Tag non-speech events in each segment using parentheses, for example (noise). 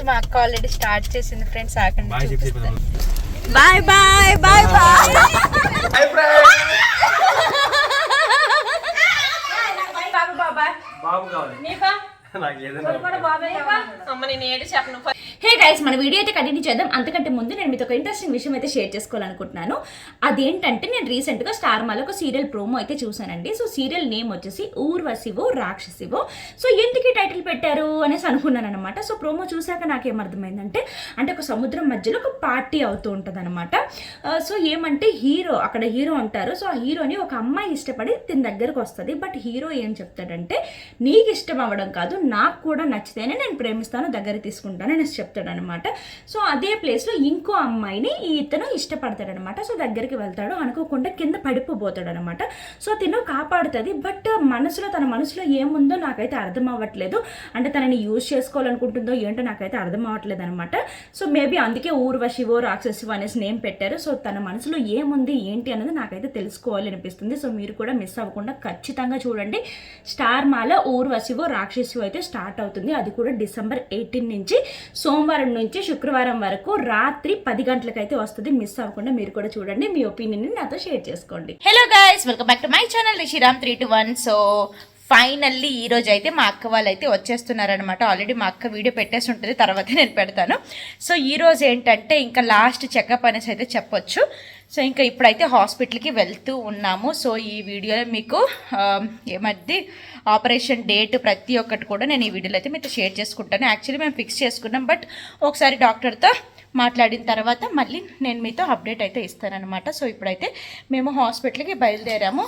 Friends మా అక్క already start చేసింది friends ఆకండి bye bye bye bye bye. బాబు కావాలి. నాకు ఏదైనా అమ్మ నేను ఏడు చెప్పను. హే గైస్ మన వీడియో అయితే కంటిన్యూ చేద్దాం. అంతకంటే ముందు నేను మీతో ఒక ఇంట్రెస్టింగ్ విషయం అయితే షేర్ చేసుకోవాలనుకుంటున్నాను. అదేంటంటే నేను రీసెంట్గా స్టార్ మాలో ఒక సీరియల్ ప్రోమో అయితే చూసానండి సో సీరియల్ నేమ్ వచ్చేసి ఊర్వశివో రాక్షసివో. సో ఎందుకు టైటిల్ పెట్టారు అనేసి అనుకున్నాను అనమాట సో ప్రోమో చూశాక నాకేమర్థమైందంటే అంటే ఒక సముద్రం మధ్యలో ఒక పార్టీ అవుతూ ఉంటుంది అనమాట సో uh, ఏమంటే హీరో అక్కడ హీరో ఉంటారు. సో ఆ హీరోని ఒక అమ్మాయి ఇష్టపడి దీని దగ్గరకు వస్తుంది. బట్ హీరో ఏం చెప్తాడంటే నీకు ఇష్టం అవ్వడం కాదు నాకు కూడా నచ్చితేనే నేను ప్రేమిస్తాను దగ్గర తీసుకుంటాను అనేసి చెప్తాను అనమాట సో అదే ప్లేస్లో ఇంకో అమ్మాయిని ఈ ఇతను ఇష్టపడతాడు అనమాట సో దగ్గరికి వెళ్తాడు అనుకోకుండా కింద పడిపోబోతాడు అనమాట సో తిను కాపాడుతుంది బట్ మనసులో తన మనసులో ఏముందో నాకైతే అర్థం అవ్వట్లేదు అంటే తనని యూజ్ చేసుకోవాలనుకుంటుందో ఏంటో నాకైతే అర్థం అవ్వట్లేదు అనమాట సో మేబీ అందుకే ఊర్వశివో రాక్షసివో అనేసి నేమ్ పెట్టారు. సో తన మనసులో ఏముంది ఏంటి అనేది నాకైతే తెలుసుకోవాలి అనిపిస్తుంది. సో మీరు కూడా మిస్ అవ్వకుండా ఖచ్చితంగా చూడండి. స్టార్ మాల ఊర్వశివో రాక్షసివో అయితే స్టార్ట్ అవుతుంది. అది కూడా డిసెంబర్ ఎయిటీన్ నుంచి. సో సోమవారం నుంచి శుక్రవారం వరకు రాత్రి పది గంటలకైతే వస్తుంది. మిస్ అవ్వకుండా మీరు కూడా చూడండి. మీ ఒపీనియన్ నాతో షేర్ చేసుకోండి. Hello guys welcome back to my channel Rishiram three two one so finally ఈ రోజు అయితే మా అక్క వాళ్ళు అయితే వచ్చేస్తున్నారనమాట ఆల్రెడీ మా అక్క వీడియో పెట్టేసి ఉంటుంది. తర్వాత నేను పెడతాను. సో ఈ రోజు ఏంటంటే ఇంకా లాస్ట్ చెకప్ అనేసి అయితే చెప్పొచ్చు. సో ఇంకా ఇప్పుడైతే హాస్పిటల్కి వెళ్తూ ఉన్నాము. సో ఈ వీడియోలో మీకు ఏమద్ది ఆపరేషన్ డేట్ ప్రతి ఒక్కటి కూడా నేను ఈ వీడియోలో అయితే మీతో షేర్ చేసుకుంటాను. యాక్చువల్లీ మేము ఫిక్స్ చేసుకున్నాం బట్ ఒకసారి డాక్టర్తో మాట్లాడిన తర్వాత మళ్ళీ నేను మీతో అప్డేట్ అయితే ఇస్తానన్నమాట. సో ఇప్పుడైతే మేము హాస్పిటల్కి బయలుదేరాము.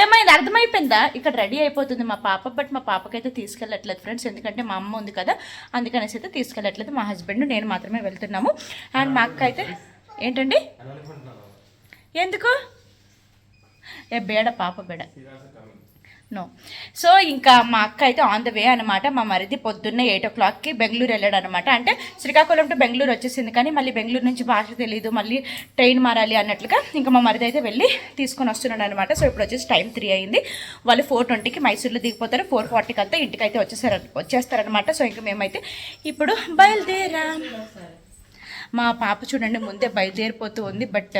ఏమైంది? అర్థమైపోయిందా? ఇక్కడ రెడీ అయిపోతుంది మా పాప బట్ మా పాపకైతే తీసుకెళ్ళట్లేదు ఫ్రెండ్స్. ఎందుకంటే మా అమ్మ ఉంది కదా అందుకనేసి అయితే తీసుకెళ్ళట్లేదు. మా హస్బెండ్ నేను మాత్రమే వెళ్తున్నాము. అండ్ మా అక్క అయితే ఏంటండి? ఎందుకు? ఏ బేడ పాప బేడ. నో. సో ఇంకా మా అక్క అయితే ఆన్ ద వే అనమాట మా మరిది పొద్దున్నే ఎయిట్ ఓ క్లాక్కి బెంగళూరు వెళ్ళాడు అనమాట అంటే శ్రీకాకుళం టు బెంగళూరు వచ్చేసింది. కానీ మళ్ళీ బెంగళూరు నుంచి భాష తెలియదు మళ్ళీ ట్రైన్ మారాలి అన్నట్లుగా ఇంకా మా మరిది అయితే వెళ్ళి తీసుకొని వస్తున్నాడు అనమాట సో ఇప్పుడు వచ్చేసి టైం త్రీ అయింది. వాళ్ళు ఫోర్ ట్వంటీకి మైసూర్లో దిగిపోతారు. ఫోర్ ఫార్టీకి అంతా ఇంటికి అయితే వచ్చేసారు వచ్చేస్తారనమాట సో ఇంకా మేమైతే ఇప్పుడు బయలుదేరా. మా పాప చూడండి ముందే బయలుదేరిపోతూ ఉంది బట్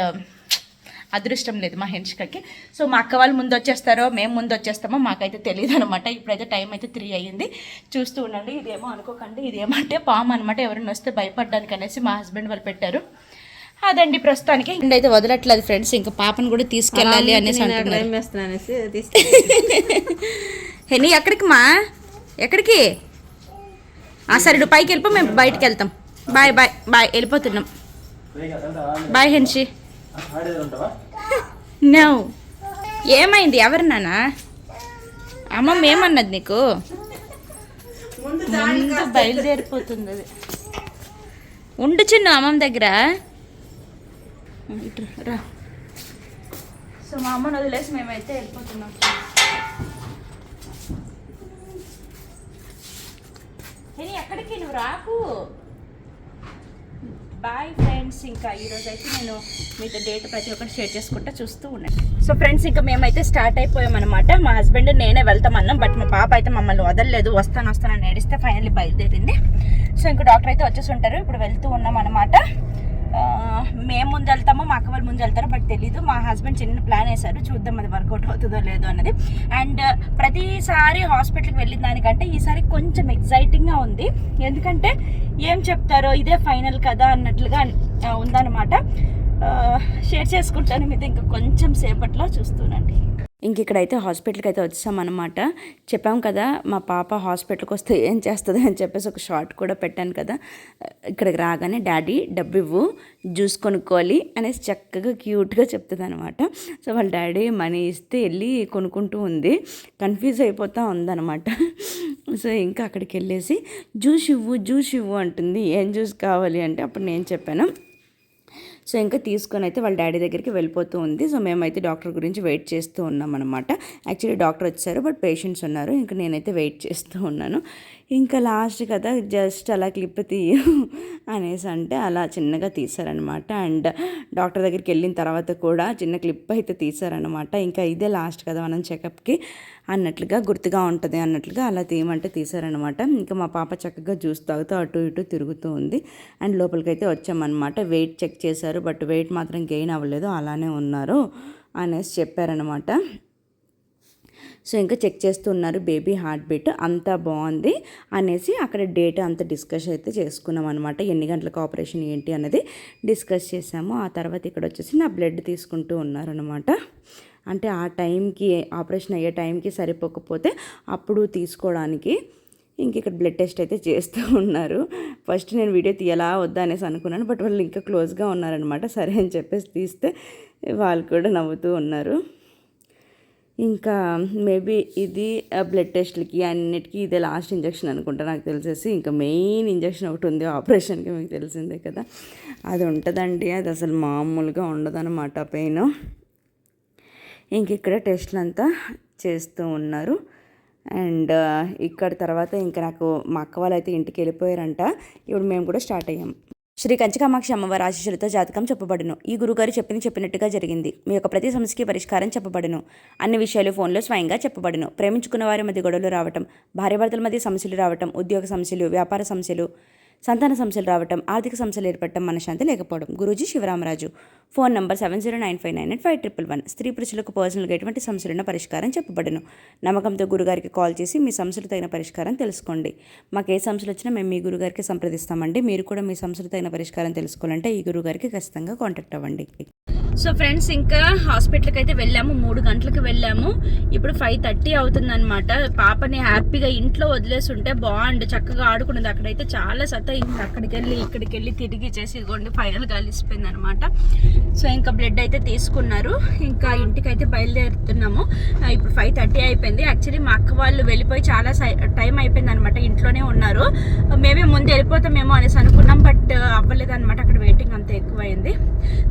అదృష్టం లేదు మా హెన్షికకి. సో మా అక్క వాళ్ళు ముందు వచ్చేస్తారో మేము ముందు వచ్చేస్తామో మాకైతే తెలియదు అనమాట ఇప్పుడైతే టైం అయితే త్రీ అయ్యింది. చూస్తూ ఉండండి ఇదేమో అనుకోకండి ఇదేమంటే పాము అనమాట ఎవరైనా వస్తే భయపడడానికి అనేసి మా హస్బెండ్ వాళ్ళు పెట్టారు. అదండి ప్రస్తుతానికి. అయితే వదలట్లేదు ఫ్రెండ్స్ ఇంకా పాపను కూడా తీసుకెళ్ళాలి అనేసి అంటున్నారు. హెనీ ఎక్కడికి మా? ఎక్కడికి? ఆ సరే పైకి వెళ్ళిపో మేము బయటికి వెళ్తాం. బాయ్ బాయ్ బాయ్ వెళ్ళిపోతున్నాం. బాయ్ హెన్షి. నో. ఏమైంది? ఎవరు అమ్మమ్మ ఏమన్నది నీకు? ముందు బయలుదేరిపోతుంది అది. ఉండు చిన్న అమ్మమ్మ దగ్గర. రా. సో మా అమ్మని వదిలేసి మేమైతే వెళ్ళిపోతున్నాం. ఎక్కడికి నువ్వు రాకు? బాయ్ ఫ్రెండ్స్ ఇంకా ఈరోజు అయితే నేను మీతో డేట్ ప్రతి ఒక్కటి షేర్ చేసుకుంటా చూస్తూ ఉన్నాను సో ఫ్రెండ్స్ ఇంకా మేమైతే స్టార్ట్ అయిపోయామన్నమాట. మా హస్బెండ్ నేనే వెళ్తామన్నాం బట్ మా పాప అయితే మమ్మల్ని వదలలేదు. వస్తాను వస్తానని ఏడిస్తే ఫైనల్లీ బయలుదేరింది. సో ఇంకా డాక్టర్ అయితే వచ్చేసి ఉంటారు. ఇప్పుడు వెళ్తూ ఉన్నాం అనమాట మేము ముందు వెళ్తామో మా అక్క వాళ్ళు ముందు వెళ్తారో బట్ తెలీదు. మా హస్బెండ్ చిన్న ప్లాన్ వేశారు. చూద్దాం అది వర్కౌట్ అవుతుందో లేదో అన్నది. అండ్ ప్రతిసారి హాస్పిటల్కి వెళ్ళిన దానికంటే ఈసారి కొంచెం ఎగ్జైటింగ్గా ఉంది. ఎందుకంటే ఏం చెప్తారో ఇదే ఫైనల్ కదా అన్నట్లుగా ఉందన్నమాట. షేర్ చేసుకుంటాను. మీతో ఇంకా కొంచెం సేపట్లో చూస్తూనండి ఇంక ఇక్కడైతే హాస్పిటల్కి అయితే వచ్చామన్నమాట. చెప్పాం కదా మా పాప హాస్పిటల్కి వస్తే ఏం చేస్తుంది అని చెప్పేసి ఒక షార్ట్ కూడా పెట్టాను కదా. ఇక్కడికి రాగానే డాడీ డబ్బు ఇవ్వు జ్యూస్ కొనుక్కోవాలి అనేసి చక్కగా క్యూట్గా చెప్తుంది అనమాట సో వాళ్ళ డాడీ మనీ ఇస్తే వెళ్ళి కొనుక్కుంటూ ఉంది. కన్ఫ్యూజ్ అయిపోతూ ఉందన్నమాట. సో ఇంకా అక్కడికి వెళ్ళేసి జ్యూస్ ఇవ్వు జ్యూస్ ఇవ్వు అంటుంది. ఏం జ్యూస్ కావాలి? అంటే అప్పుడు నేను చెప్పాను సో ఇంకా తీసుకొని అయితే వాళ్ళ డాడీ దగ్గరికి వెళ్ళిపోతూ ఉంది. సో మేమైతే డాక్టర్ గురించి వెయిట్ చేస్తూ ఉన్నాం అనమాట యాక్చువల్లీ డాక్టర్ వచ్చారు బట్ పేషెంట్స్ ఉన్నారు. ఇంకా నేనైతే వెయిట్ చేస్తూ ఉన్నాను. ఇంకా లాస్ట్ కదా జస్ట్ అలా క్లిప్ తీయ అనేసి అంటే అలా చిన్నగా తీశారనమాట అండ్ డాక్టర్ దగ్గరికి వెళ్ళిన తర్వాత కూడా చిన్న క్లిప్ అయితే తీశారనమాట ఇంకా ఇదే లాస్ట్ కదా మనం చెకప్కి అన్నట్లుగా గుర్తుగా ఉంటుంది అన్నట్లుగా అలా తీయమంటే తీశారనమాట ఇంకా మా పాప చక్కగా జ్యూస్ తాగుతూ అటు ఇటు తిరుగుతూ ఉంది. అండ్ లోపలికి అయితే వచ్చామన్నమాట. వెయిట్ చెక్ చేశారు బట్ వెయిట్ మాత్రం గెయిన్ అవ్వలేదు అలానే ఉన్నారు అనేసి చెప్పారనమాట సో ఇంకా చెక్ చేస్తున్నారు బేబీ హార్ట్ బీట్ అంతా బాగుంది అనేసి అక్కడ డేట్ అంతా డిస్కస్ అయితే చేసుకున్నాం అనమాట ఎన్ని గంటలకు ఆపరేషన్ ఏంటి అనేది డిస్కస్ చేసాము. ఆ తర్వాత ఇక్కడ వచ్చేసి నా బ్లడ్ తీసుకుంటూ ఉన్నారనమాట అంటే ఆ టైంకి ఆపరేషన్ అయ్యే టైంకి సరిపోకపోతే అప్పుడు తీసుకోవడానికి ఇంక ఇక్కడ బ్లడ్ టెస్ట్ అయితే చేస్తూ ఉన్నారు. ఫస్ట్ నేను వీడియో తీయాలా వద్దా అనేసి అనుకున్నాను. బట్ వాళ్ళు ఇంకా క్లోజ్గా ఉన్నారనమాట సరే అని చెప్పేసి తీస్తే వాళ్ళు కూడా నవ్వుతూ ఉన్నారు. ఇంకా మేబీ ఇది బ్లడ్ టెస్ట్లకి అన్నిటికీ ఇదే లాస్ట్ ఇంజక్షన్ అనుకుంటా నాకు తెలిసేసి. ఇంకా మెయిన్ ఇంజెక్షన్ ఒకటి ఉంది ఆపరేషన్కి మీకు తెలిసిందే కదా. అది ఉంటుందండి అది అసలు మామూలుగా ఉండదన్నమాట పెయిన్ ఇంక ఇక్కడ టెస్ట్లు అంతా చేస్తూ ఉన్నారు. అండ్ ఇక్కడ తర్వాత ఇంకా నాకు మా అక్క వాళ్ళు అయితే ఇంటికి వెళ్ళిపోయారంట. ఇప్పుడు మేము కూడా స్టార్ట్ అయ్యాం. శ్రీ కంచికామాక్షి అమ్మవారి ఆశీస్సులతో జాతకం చెప్పబడును. ఈ గురుగారు చెప్పిన చెప్పినట్టుగా జరిగింది. మీ యొక్క ప్రతి సమస్యకి పరిష్కారం చెప్పబడును. అన్ని విషయాలు ఫోన్లో స్వయంగా చెప్పబడును. ప్రేమించుకున్న వారి మధ్య గొడవలు రావటం భార్యాభర్తల మధ్య సమస్యలు రావటం ఉద్యోగ సమస్యలు వ్యాపార సమస్యలు సంతాన సమస్యలు రావటం ఆర్థిక సమస్యలు ఏర్పడటం మనశ్శాంతి లేకపోవడం. Guruji Shivaramaraju. Phone number seven zero nine five nine eight five triple one. స్త్రీ పురుషులకు పర్సనల్గా ఎటువంటి సమస్యలున్న పరిష్కారం చెప్పబడను. నమ్మకంతో గురుగారికి కాల్ చేసి మీ సమస్యలు తగిన పరిష్కారం తెలుసుకోండి. మాకు ఏ సమస్యలు వచ్చినా మేము మీ గురుగారికి సంప్రదిస్తామండి. మీరు కూడా మీ సమస్యలు తగిన పరిష్కారం తెలుసుకోవాలంటే ఈ గురుగారికి ఖచ్చితంగా కాంటాక్ట్ అవ్వండి. సో ఫ్రెండ్స్ ఇంకా హాస్పిటల్కి అయితే వెళ్ళాము. మూడు గంటలకు వెళ్ళాము. ఇప్పుడు ఫైవ్ థర్టీ అవుతుంది అనమాట పాపని హ్యాపీగా ఇంట్లో వదిలేసి ఉంటే బాగుండు. చక్కగా ఆడుకున్నది. అక్కడైతే చాలా సత ఇంకా అక్కడికి వెళ్ళి ఇక్కడికి వెళ్ళి తిరిగి చేసి ఇదిగోండి ఫైనల్గా కలిసిపోయింది అనమాట సో ఇంకా బ్లడ్ అయితే తీసుకున్నారు. ఇంకా ఇంటికి అయితే బయలుదేరుతున్నాము ఇప్పుడు ఫైవ్ థర్టీ అయిపోయింది. యాక్చువల్లీ మా అక్క వాళ్ళు వెళ్ళిపోయి చాలా టైం అయిపోయింది అనమాట ఇంట్లోనే ఉన్నారు. మేమే ముందు వెళ్ళిపోతామేమో అనేసి అనుకున్నాం. బట్ అవ్వలేదు అనమాట అక్కడ వెయిటింగ్ అంత ఎక్కువైంది.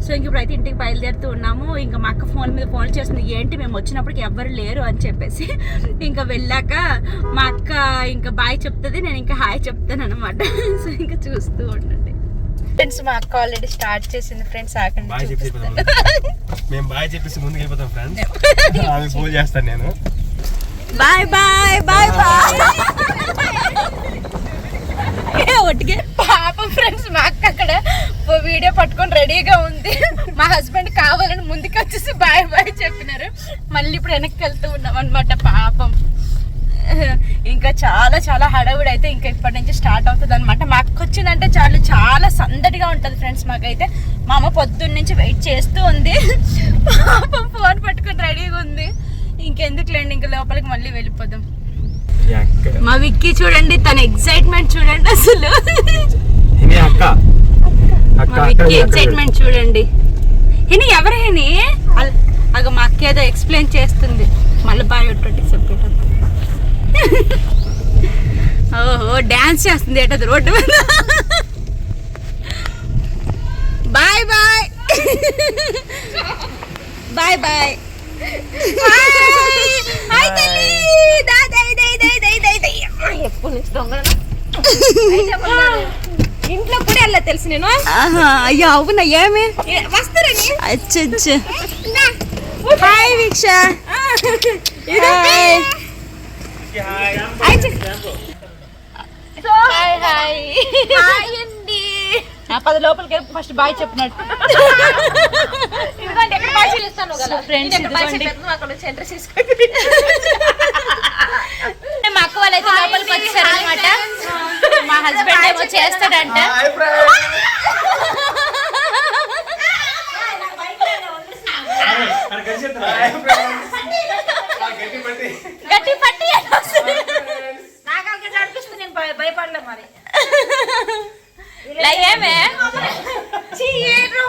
సో ఇంక ఇప్పుడు అయితే ఇంటికి బయలుదేరుతూ ఉన్నాము. ఇంకా మా అక్క ఫోన్ మీద ఫోన్ చేస్తుంది ఏంటి మేము వచ్చినప్పటికి ఎవ్వరు లేరు అని చెప్పేసి. ఇంకా వెళ్ళాక మా అక్క ఇంకా బాయ్ చెప్తుంది నేను ఇంకా హాయ్ చెప్తాను అనమాట సో ఇంకా చూస్తూ ఉండండి. ఫ్రెండ్స్ మా అక్క ఆల్రెడీ స్టార్ట్ చేసింది ఫ్రెండ్స్ ఆకండి బాయ్ చెప్పి మేము బాయ్ చెప్పేసి ముందుకు వెళ్ళిపోతాం ఫ్రెండ్స్. ఆమె పూజ చేస్తాను నేను. బాయ్ బాయ్ బాయ్ బాయ్ ఒట్టిగే. పాపం ఫ్రెండ్స్ మా అక్క అక్కడ వీడియో పట్టుకొని రెడీగా ఉంది మా హస్బెండ్ కావాలని ముందుకు వచ్చేసి బాయ్ బాయ్ చెప్పినారు మళ్ళీ ఇప్పుడు వెనక్కి వెళ్తూ ఉన్నాం అనమాట పాపం. ఇంకా చాలా చాలా హడావుడి అయితే ఇంకా ఇప్పటి నుంచి స్టార్ట్ అవుతుంది అనమాట మా అక్క వచ్చిందంటే చాలు చాలా సందడిగా ఉంటుంది ఫ్రెండ్స్ మాకైతే. మా అమ్మ పొద్దున్న నుంచి వెయిట్ చేస్తూ ఉంది. పాపం ఫోన్ పట్టుకొని రెడీగా ఉంది. ఇంకెందుకులేండి ఇంకా లోపలికి మళ్ళీ వెళ్ళిపోదాం. మా విక్కీ చూడండి తన ఎక్సైట్మెంట్ చూడండి అసలు. ఇది అక్క. అక్క మా విక్కీ ఎక్సైట్మెంట్ చూడండి. ఎవరు హిని? అగ మా అక్క ఏదో ఎక్స్ప్లెయిన్ చేస్తుంది. మళ్ళీ బాయ్ ఒట్టి చెప్పేటప్పుడు ఓహో డాన్స్ చేస్తుంది ఏటది రోడ్డు మీద. Bye bye. Bye bye. ఇంట్లో కూడా వెళ్ళా తెలుసు నేను. అయ్యో అవునా ఏమి? వస్తారని అచ్చచ్చ. Hi Veeksha hi hi hi hi అండి పది లోపలికి ఫస్ట్ బాయ్ చెప్పినట్టు. ఇదిగోండి ఎక్కడ భాష చేస్తాను కదా? ఫ్రెండ్స్ మా అక్క వాళ్ళైతే లోపలికి వచ్చారనమాట మా హస్బెండ్ ఏమో చేస్తాడంట హాయ్ ఫ్రెండ్స్ అక్కడ కలిసి వెళ్తున్నా. హాయ్ ఫ్రెండ్స్ ఆ గట్టి పట్టి. గట్టి పట్టి అని వస్తుంది. నాకు అక్కడ నడిపిస్తుంది నేను భయ- భయపడలే మరి ఇలా ఏమే చీ, ఏంట్రా?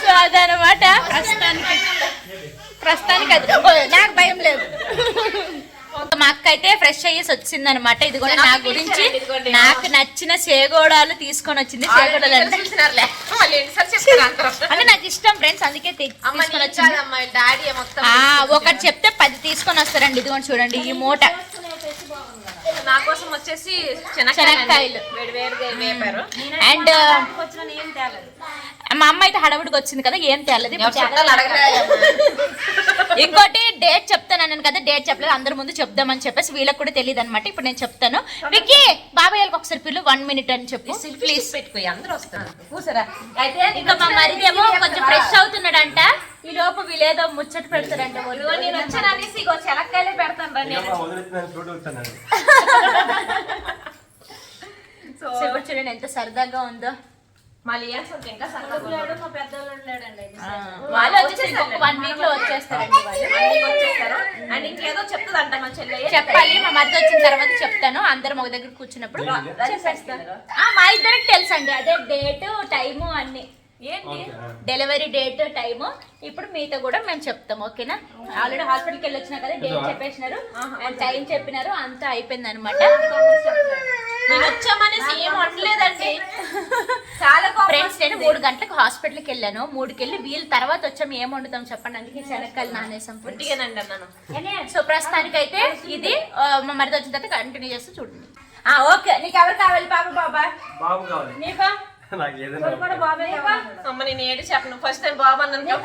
సో అదనమాట ప్రస్తుతానికి ప్రస్తుతానికి అది ఓ, నాకు భయం లేదు మా అక్క అయితే ఫ్రెష్ అయ్యేసి వచ్చింది అనమాట ఇది కూడా నా గురించి నాకు నచ్చిన సేగోడాలు తీసుకొని వచ్చింది అంటే నాకు ఇష్టం ఫ్రెండ్స్ అందుకే తీసుకొని వచ్చింది. ఒకటి చెప్తే పది తీసుకొని వస్తారండి ఇదిగోండి చూడండి ఈ మూట. నా కోసం వచ్చేసి శనక్కాయలు. అండ్. మా అమ్మ అయితే హడవుడికి వచ్చింది కదా ఏం తేలేదు. అడగలేదు. ఇంకోటి డేట్ చెప్తాను అన్నాను కదా డేట్ చెప్పలేదు. అందరి ముందు చెప్దామని చెప్పేసి వీళ్ళకి కూడా తెలియదు అనమాట ఇప్పుడు నేను చెప్తాను. విక్కీ బాబాయ్ వాళ్ళకి ఒకసారి పిల్లు వన్ మినిట్ అని చెప్పు. ప్లీజ్ పెట్టుకో అందరూ వస్తారు. కూసరా అయితే ఇంకా మా మరిది ఏమో కొంచెం ఫ్రెష్ అవుతున్నాడంట. ఈ లోపు వీళ్ళేదో ముచ్చట పెడతారంట. నేను వచ్చాను అనేసి ఇగో పెడతాను రా నేను. (laughs) సో చూడండి ఎంత సరదాగా ఉందో. ఇంకా మా పెద్దోళ్ళు వాళ్ళు వచ్చేసి వన్ వీక్లో వచ్చేస్తారండి వాళ్ళు. అన్నికి వచ్చేస్తారు. అండ్ ఇంకేదో మా చెల్లె. చెప్పాలి మా మరిది వచ్చిన తర్వాత చెప్తాను. అందరం ఒక దగ్గర కూర్చున్నప్పుడు ఆ, మా ఇద్దరికి తెలుసండి. అదే డేట్ టైము అన్ని. ఏంటి? Delivery date time. ఇప్పుడు మీతో కూడా మేము చెప్తాం ఓకేనా? ఆల్రెడీ హాస్పిటల్కి వెళ్ళి వచ్చినా కదా డేట్ చెప్పేసినారు. అండ్ టైం చెప్పినారు అంతా అయిపోయింది అనమాట నేను వచ్చామనేసి ఏం వండలేదండి చాలా ఫ్రెండ్స్ నేను మూడు గంటలకు హాస్పిటల్కి వెళ్ళాను. మూడుకి వెళ్ళి వీళ్ళ తర్వాత వచ్చాము ఏం వండుతాం చెప్పండి. అందుకే శనక్కాయలు నానేసాం పుట్టిగానండి అన్నాను. సో ప్రస్తుతానికైతే ఇది ఆ, మా మరిది వచ్చిన తర్వాత కంటిన్యూ చేస్తూ చూడండి. ఆ ఓకే. నీకు ఎవరు కావాలి? పాప బాబా బాబు కావాలి. నీకా? నాకు ఏదైనా బాబాయ్ అమ్మ నేను ఏడు చెప్పను. ఫస్ట్ టైం బాబు అన్నాను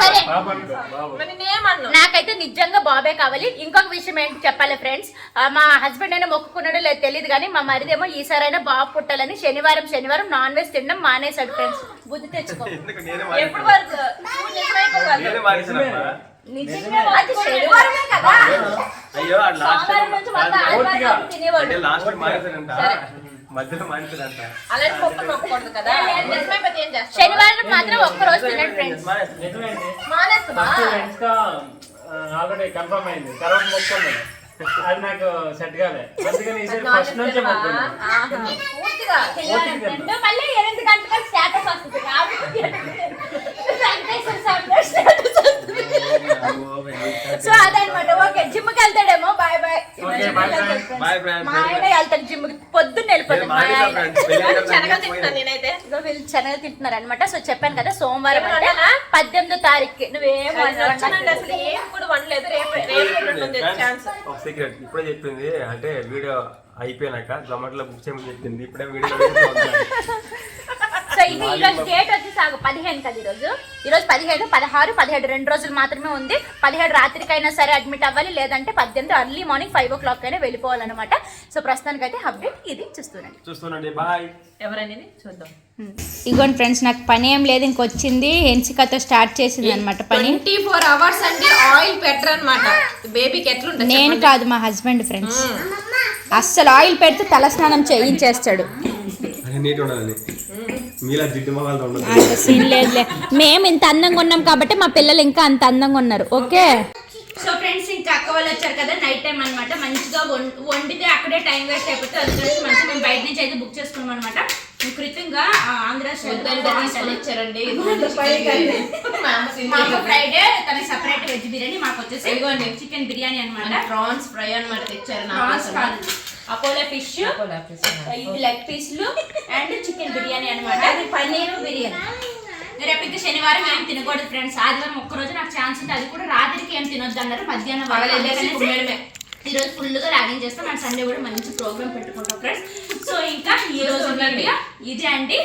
సరే. బాబు అనుకో, బాబు. మరి నేనేమన్నా నాకైతే నిజంగా బాబే కావాలి. ఇంకొక విషయం ఏంటి చెప్పాలి ఫ్రెండ్స్ మా హస్బెండ్ అయినా మొక్కుకున్నాడో లేదు తెలియదు కానీ మా మరిదేమో ఈసారైనా బాబు పుట్టాలని శనివారం శనివారం నాన్ వెజ్ తినడం మానేశాడు ఫ్రెండ్స్ బుద్ధి తెచ్చుకో. ఎందుకు? నేనే ఎప్పుడు మానేసాను వరకు? నువ్వు నిజమైపోగలవు. నేనే మానేసానమ్మా. అది శనివారమే కదా. అయ్యో అది లాస్ట్ సోమవారం నుంచి మొత్తం ఆదివారం వరకు తినేవాడు అంటే లాస్ట్ మానేసాడంట మధ్యలో మానేసాడంట అలాంటి పప్పు నొక్కకూడదు కదా. నిజమైపోతే ఏం చేస్తావు? శనివారం మాత్రం ఒక్క రోజు తినండి ఫ్రెండ్స్ మానేస్తావా? ఆల్రెడీ కన్ఫర్మ్ అయింది. తర్వాత మొక్కున్నాను అది నాకు సెట్ కాలే. అందుకని ఈసారి ఫస్ట్ నుంచే మొక్కున్నాను ఆహా. పూర్తిగా. రెండు మళ్ళీ ఎనిమిది గంటలకు స్టేటస్ వస్తుంది. కాబట్టి వెంకటేశ్వర స్వామి స్టేటస్ వస్తుంది. సో అదనమాట. ఓకే జిమ్కి వెళ్తాడేమో. Bye bye okay bye friends bye friends మా ఆయన వెళ్తాడు జిమ్కి. పొద్దున్న వెళ్ళిపోతాడు. మా ఆయన (laughs) శనగలు తింటాను నేనైతే. ఇదిగో వీళ్ళు తింటున్నారు అనమాట సో చెప్పాను కదా సోమవారం అంటే? పద్దెనిమిదో తారీఖు. నువ్వేం నేను వచ్చానండి అసలు ఏం కూడా వండలేదు రేపు రేపు ఎల్లుండి ఉంది ఛాన్స్? ఒక సీక్రెట్ ఇప్పుడే చెప్పింది అంటే వీడియో అయిపోయినాక జొమాటోలో బుక్ చేయమని చెప్పింది. ఇప్పుడే వీడియో (laughs) ఇది ఈ రోజు డేట్ వచ్చేసి ఆగు పదిహేను కదా ఈరోజు ఈరోజు పదిహేడు పదహారు పదిహేడు రెండు రోజులు మాత్రమే ఉంది. పదిహేడు రాత్రికైనా సరే అడ్మిట్ అవ్వాలి లేదంటే పద్దెనిమిది early morning five o'clock అయినా వెళ్ళిపోవాలన్నమాట. సో ప్రస్తుతానికి అయితే అప్డేట్ ఇది. చూస్తున్నాను. చూస్తుండండి బాయ్ ఎవరనేది చూద్దాం. ఇగోండి ఫ్రెండ్స్ నాకు పని ఏం లేదు ఇంకొచ్చింది. హెన్సికతో స్టార్ట్ చేసింది అనమాట పని. ట్వంటీ ఫోర్ అవర్స్ అంటే ఆయిల్ పెట్టరు అనమాట బేబీకి ఎట్లుంటుంది నేను కాదు మా హస్బెండ్ ఫ్రెండ్స్ అస్సలు ఆయిల్ పెడితే తలస్నానం చేయించేస్తాడు. నీట్ ఉండాలని. మీలా జిడ్డు మొహాలతో ఉండదు అంత సీన్ లేదులే. మేము ఇంత అందంగా ఉన్నాం కాబట్టి మా పిల్లలు ఇంకా అంత అందంగా ఉన్నారు. ఓకే? సో ఫ్రెండ్స్ ఇంకా అక్క వాళ్ళు వచ్చారు కదా నైట్ టైం అన్నమాట. మంచిగా వండితే అక్కడే టైం వేస్ట్ అయిపోతే అందుకని మంచిగా మేము బయట నుంచి అయితే బుక్ చేసుకున్నాం అనమాట కృతంగా ఆ, ఆంధ్ర ఇచ్చారండి మాకు ఫ్రైడే తన సెపరేట్ వెజ్ బిర్యానీ మాకు వచ్చేసి చికెన్ బిర్యానీ అనమాట ప్రాన్స్ ఫ్రై అనమాట తెచ్చారు ప్రాన్స్. కాదు. Apollo fish. ఇది లెగ్ పీస్లు అండ్ చికెన్ బిర్యానీ అనమాట అది పన్నీర్ బిర్యానీ. రేపు శనివారం ఏం తినకూడదు ఫ్రెండ్స్. ఆదివారం ఒక్క రోజు నాకు ఛాన్స్ ఉంది అది కూడా రాత్రికి ఏం తినొద్దు అన్నారు. మధ్యాహ్నం కుమ్మేయడమే. ఈ రోజు ఫుల్గా ర్యాగింగ్ చేస్తాం. మన సండే కూడా మంచి ప్రోగ్రామ్ పెట్టుకుంటాం ఫ్రెండ్స్. సో ఇంకా ఈ రోజు ఇదే అండి.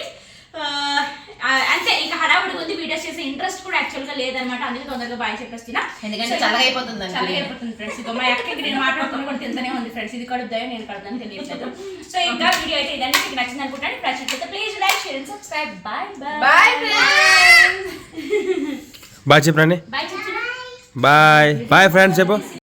అంతే ఇంకా హడావుడి ఉంది వీడియోస్ చేసే ఇంట్రెస్ట్ కూడా యాక్చువల్గా లేదనమాట అందుకే తొందరగా బాయ్ చెప్పేస్తున్నా. ఎందుకంటే సో, చల్లగా అయిపోతుందండి చల్లగా అయిపోతుంది ఫ్రెండ్స్ ఇక మా అక్క ఇక్కడ నేను మాట్లాడుతున్నా కూడా తింటూనే ఉంది ఫ్రెండ్స్ ఇది కూడా దయ నేను కడతాను తెలియట్లేదు. సో ఇంకా వీడియో అయితే ఇదండి. మీకు నచ్చింది అనుకుంటాను. నచ్చినట్లయితే please like share and subscribe bye bye bye friends bye చెప్పండి బాయ్ బాయ్ బాయ్ ఫ్రెండ్స్ చెప్పు.